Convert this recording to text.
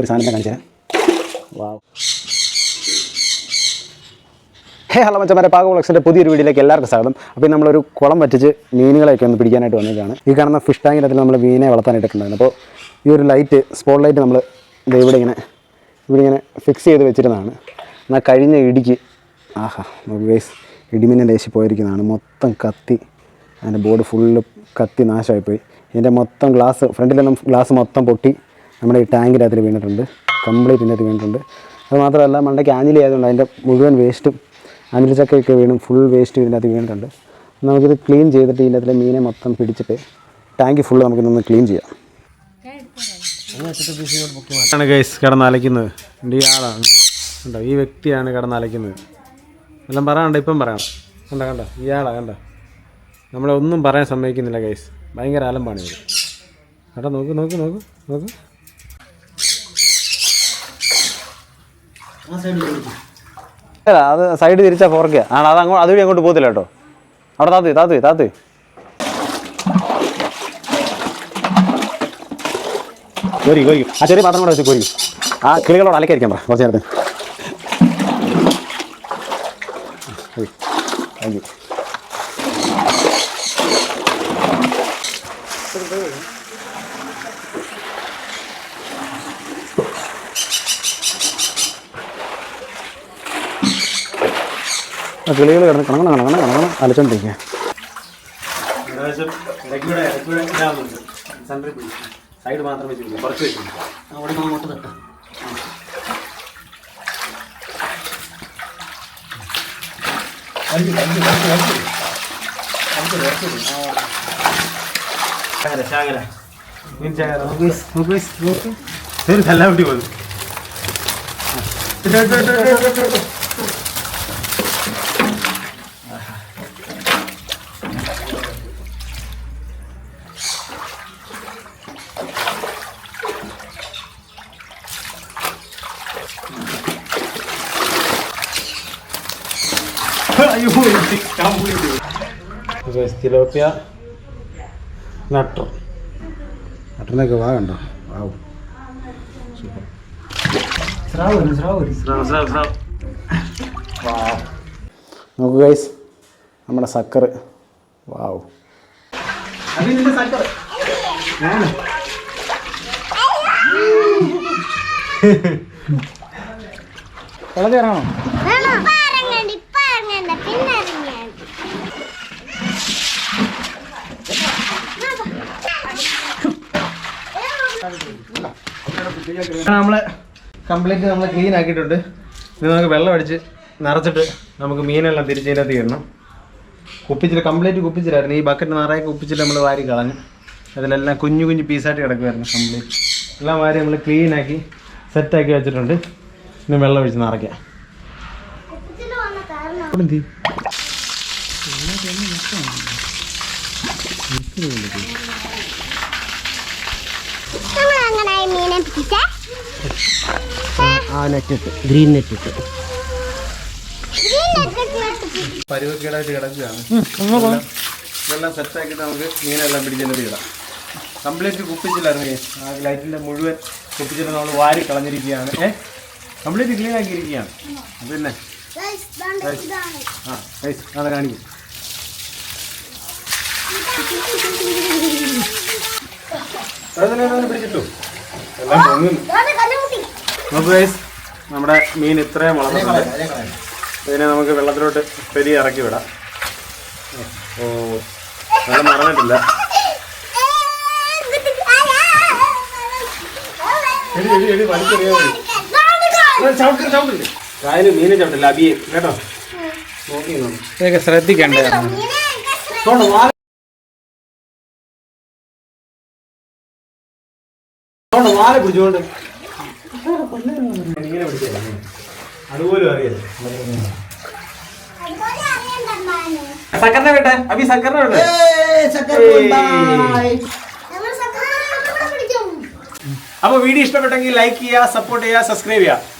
ഒരു സാധനം കാണിച്ചു തരാം വാവ്. ഹേ ഹലോ മച്ചമാരെ പാക വളക്സിന്റെ പുതിയൊരു വീഡിയോയിലേക്ക് എല്ലാവർക്കും സ്വാഗതം. അപ്പോൾ നമ്മളൊരു കുളം വറ്റിച്ച് മീനുകളെയൊക്കെ ഒന്ന് പിടിക്കാനായിട്ട് വന്നേക്കാണ് ഈ കാണുന്ന ഫിഷ് ടാങ്കിനകത്തിൽ നമ്മൾ മീനെ വളർത്താനായിട്ടുണ്ട് അപ്പോൾ ഈ ഒരു ലൈറ്റ് സ്പോട്ട് ലൈറ്റ് നമ്മൾ ഇവിടെ ഇങ്ങനെ ഇവിടെ ഇങ്ങനെ ഫിക്സ് ചെയ്ത് വെച്ചിരുന്നതാണ്. എന്നാൽ കഴിഞ്ഞ ഇടിക്ക് ആഹാ നമുക്ക് വേസ് ഇടിമിന്നെ ദേശി പോയിരിക്കുന്നതാണ്. മൊത്തം കത്തി അതിന്റെ ബോർഡ് ഫുള്ള് കത്തി നാശമായിപ്പോയി. ഇതിന്റെ മൊത്തം ഗ്ലാസ് ഫ്രണ്ടിലെല്ലാം ഗ്ലാസ് മൊത്തം പൊട്ടി. നമ്മുടെ ഈ ടാങ്കിന്റെ അകത്തിൽ വീണിട്ടുണ്ട്. കംപ്ലീറ്റ് ഇതിനകത്ത് വീണിട്ടുണ്ട്. അത് മാത്രമല്ല മണ്ടയ്ക്ക് ആഞ്ഞിലി ആയതുകൊണ്ട് അതിന്റെ മുഴുവൻ വേസ്റ്റും അനിലച്ചക്കയൊക്കെ വീണും ഫുൾ വേസ്റ്റ് അകത്ത് വീണിട്ടുണ്ട്. നമുക്കിത് ക്ലീൻ ചെയ്തിട്ട് ഇതിന്റെ അതിലെ മീനെ മൊത്തം പിടിച്ചിട്ട് ടാങ്ക് ഫുള്ള് നമുക്കിന്നൊന്ന് ക്ലീൻ ചെയ്യാം. ആണ് ഗൈസ് കിടന്നലയ്ക്കുന്നത്. ഈ ആളാണ്. കണ്ടോ ഈ വ്യക്തിയാണ് കിടന്നലയ്ക്കുന്നത്. എല്ലാം പറയാനുണ്ട് ഇപ്പം പറയണം. കണ്ടോ കണ്ട ഇയാളാ കണ്ടോ. നമ്മളെ ഒന്നും പറയാൻ സമ്മതിക്കുന്നില്ല ഗൈസ് ഭയങ്കര അലമ്പാണ് ഇത് കേട്ടോ നോക്ക് നോക്ക് നോക്ക് നോക്ക്. അല്ല അത് സൈഡ് തിരിച്ചാ ഫോർക്ക് ആണ് അത് അങ്ങോട്ട് അതുവഴി അങ്ങോട്ട് പോകത്തില്ല കേട്ടോ. അവിടെ താത്തു താത്തു താത്തു. കോരി കോരി. ആ ചെറിയ പാത്രം കൂടെ വെച്ച് കോരി. ആ കിളികളോട് അലക്കായിരിക്കാം പറ കുറച്ച് നേരത്തെ താങ്ക് യു കിളികൾ കിടന്ന് കണങ്ങണം കണങ്ങണം കണങ്ങണം അലച്ചോണ്ടിരിക്കുക സൈഡ് മാത്രം വെച്ചിരിക്കും കുറച്ച് വെച്ചിരിക്കും അവിടെ അങ്ങോട്ട് തട്ടാം തല്ലാൻ വേണ്ടി പോകുന്നു തിലോപ്പിയ നട്ടർ നട്ടറിനൊക്കെ വാ കണ്ടോ? വാവ്. സ്രാവ് സ്രാവ്. നോക്കൂ ഗൈസ് നമ്മുടെ സക്കർ. വാവ്. വെള്ളത്തിൽ ഇറങ്ങണോ ഇറങ്ങണ്ട പിന്നെ നമ്മൾ കംപ്ലീറ്റ് നമ്മൾ ക്ലീൻ ആക്കിയിട്ടുണ്ട്. ഇത് നമുക്ക് വെള്ളം അടിച്ച് നിറച്ചിട്ട് നമുക്ക് മീനെല്ലാം തിരിച്ചതിനകത്ത് ഇടണം. കുപ്പിച്ചിട്ട് കംപ്ലീറ്റ് കുപ്പിച്ചിട്ടായിരുന്നു ഈ ബക്കറ്റ് നിറയെ കുപ്പിച്ചിട്ട് നമ്മൾ വാരി കളഞ്ഞു അതിലെല്ലാം കുഞ്ഞു കുഞ്ഞു പീസായിട്ട് കിടക്കുമായിരുന്നു കംപ്ലീറ്റ് എല്ലാം വാരി നമ്മൾ ക്ലീനാക്കി സെറ്റാക്കി വെച്ചിട്ടുണ്ട്. ഇനി വെള്ളം ഒഴിച്ച് നിറയ്ക്കാം. അവിടെ എന്ത് നമ്മൾ അങ്ങനെ മീനെ പിടിച്ചേ? ആ നെറ്റിട്ട് ഗ്രീൻ നെറ്റിട്ട് പരുവക്കേടായിട്ട് കിടക്കുകയാണ്. ഇതെല്ലാം സെറ്റാക്കിയിട്ട് നമുക്ക് മീനെല്ലാം ഇടാം. കംപ്ലീറ്റ് കുപ്പിച്ചില്ലായിരുന്നു. ആ ലൈറ്റിന്റെ മുഴുവൻ കുപ്പിച്ചിട്ട് നമ്മൾ വാരി കളഞ്ഞിരിക്കുകയാണ്. ഏ? കംപ്ലീറ്റ് ക്ലീൻ ആക്കിയിരിക്കുകയാണ്. പിന്നെ ആ ഗൈസ് അതെ കാണിക്കും പിടിച്ചിട്ടു എല്ലാം പൊങ്ങുന്നു ഇതാണ് നമുക്ക് ഗൈസ് നമ്മുടെ മീൻ ഇത്രയും വളർന്നിട്ടുണ്ട് ഇതിനെ നമുക്ക് വെള്ളത്തിലോട്ട് പെരി ഇറക്കി വിടാം ഓ നല്ല മറന്നിട്ടില്ല എടി എടി എടി വലിച്ചെറിയാൻ ചവിട്ടില്ല ചവിട്ടില്ല കായൽ മീനെ ചവിട്ടില്ല അബിയെ. കേട്ടോ? നോക്കി നോക്കി ഇതൊക്കെ ശ്രദ്ധിക്കണ്ടായിരുന്നു വാല പിടിച്ചോണ്ട്. ഇങ്ങനെ പിടിച്ചേ. അതുപോലും അറിയില്ല? സക്കറിനെ വിട്ടെ. അബി സക്കറിനെ വിട്ടെ. അപ്പൊ വീഡിയോ ഇഷ്ടപ്പെട്ടെങ്കിൽ ലൈക്ക് ചെയ്യുക സപ്പോർട്ട് ചെയ്യുക സബ്സ്ക്രൈബ് ചെയ്യുക.